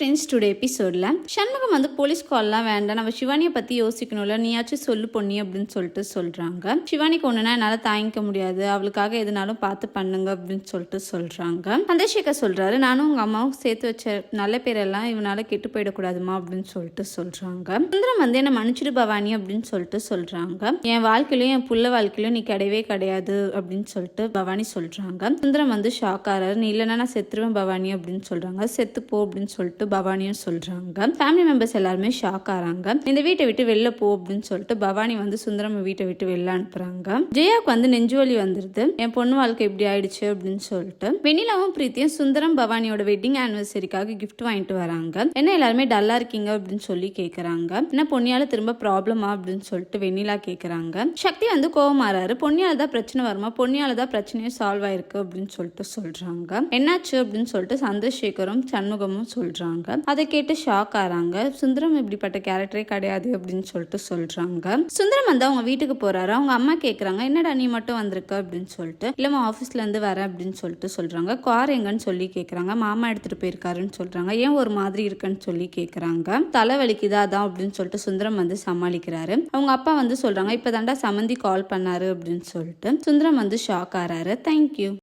Friends today எபிசோடில் சண்முகம் வந்து police கால்லாம் வேண்டாம் நம்ம சிவானியை பற்றி யோசிக்கணும்ல நீயாச்சும் சொல்லு பொண்ணி அப்படின்னு சொல்லிட்டு சொல்கிறாங்க சிவானிக்கு ஒன்றுனா என்னால் தாங்கிக்க முடியாது அவளுக்காக எதுனாலும் பார்த்து பண்ணுங்க அப்படின்னு சொல்லிட்டு சொல்கிறாங்க சந்திரசேகர் சொல்கிறாரு நானும் உங்கள் அம்மாவும் சேர்த்து வச்ச நல்ல பேரெல்லாம் இவனால் கெட்டு போயிடக்கூடாதுமா அப்படின்னு சொல்லிட்டு சொல்கிறாங்க சுந்தரம் வந்து என்னை மன்னிச்சிடு பவானி அப்படின்னு சொல்லிட்டு சொல்கிறாங்க என் வாழ்க்கையிலும் என் புள்ள வாழ்க்கையிலும் நீ கிடையவே கிடையாது அப்படின்னு சொல்லிட்டு பவானி சொல்கிறாங்க சுந்தரம் வந்து ஷாக் ஆகிறாரு நீ இல்லைன்னா நான் செத்துருவேன் பவானி அப்படின்னு சொல்கிறாங்க செத்துப்போ அப்படின்னு சொல்லிட்டு பவானியும் சொல்கிறாங்க ஃபேமிலி மெம்பர்ஸ் எல்லாருமே ஷாக் ஆறாங்க. இந்த வீட்டை விட்டு வெளில போ அப்படின்னு சொல்லிட்டு பவானி வந்து சுந்தரம் வீட்டை விட்டு வெளில அனுப்புறாங்க. ஜெயாவுக்கு வந்து நெஞ்சுவலி வந்துருது. என் பொண்ணு வாழ்க்கை இப்படி ஆயிடுச்சு அப்படின்னு சொல்லிட்டு வெண்ணிலாவும் பிரீத்தியும் சுந்தரம் பவானியோட வெட்டிங் ஆனிவர்சரிக்காக கிஃப்ட் வாங்கிட்டு வராங்க. என்ன எல்லாருமே டல்லா இருக்கீங்க அப்படின்னு சொல்லி கேக்குறாங்க. என்ன பொன்னியால திரும்ப ப்ராப்ளமா அப்படின்னு சொல்லிட்டு வெண்ணிலா கேக்குறாங்க. சக்தி வந்து கோவமாறாரு. பொன்னியால தான் பிரச்சனை வருமா? பொன்னியால தான் பிரச்சனையே சால்வ் ஆயிருக்கு அப்படின்னு சொல்லிட்டு சொல்றாங்க. என்னாச்சு அப்படின்னு சொல்லிட்டு சந்திரசேகரும் சண்முகமும் சொல்றாங்க. அதை கேட்டு ஷாக் ஆகிறாங்க சுந்தரம் இப்படிப்பட்ட கேரக்டரே கிடையாது அப்படின்னு சொல்லிட்டு சொல்கிறாங்க சுந்தரம் வந்து அவங்க வீட்டுக்கு போகிறாரு அவங்க அம்மா கேட்குறாங்க என்னடா நீ மட்டும் வந்திருக்க? அப்படின்னு சொல்லிட்டு. இல்லைம்மா ஆஃபீஸ்லேருந்து வரேன் அப்படின்னு சொல்லிட்டு சொல்கிறாங்க கார் எங்கன்னு சொல்லி கேட்குறாங்க மாமா எடுத்துகிட்டு போயிருக்காருன்னு சொல்கிறாங்க ஏன் ஒரு மாதிரி இருக்குன்னு சொல்லி கேட்குறாங்க தலை வலிக்குதா அதான்? அப்படின்னு சொல்லிட்டு சுந்தரம் வந்து சமாளிக்கிறாரு. அவங்க அப்பா வந்து சொல்கிறாங்க இப்போ தாண்டா சமந்தி கால் பண்ணாரு அப்படின்னு சொல்லிட்டு. சுந்தரம் வந்து ஷாக் ஆறாரு. தேங்க்யூ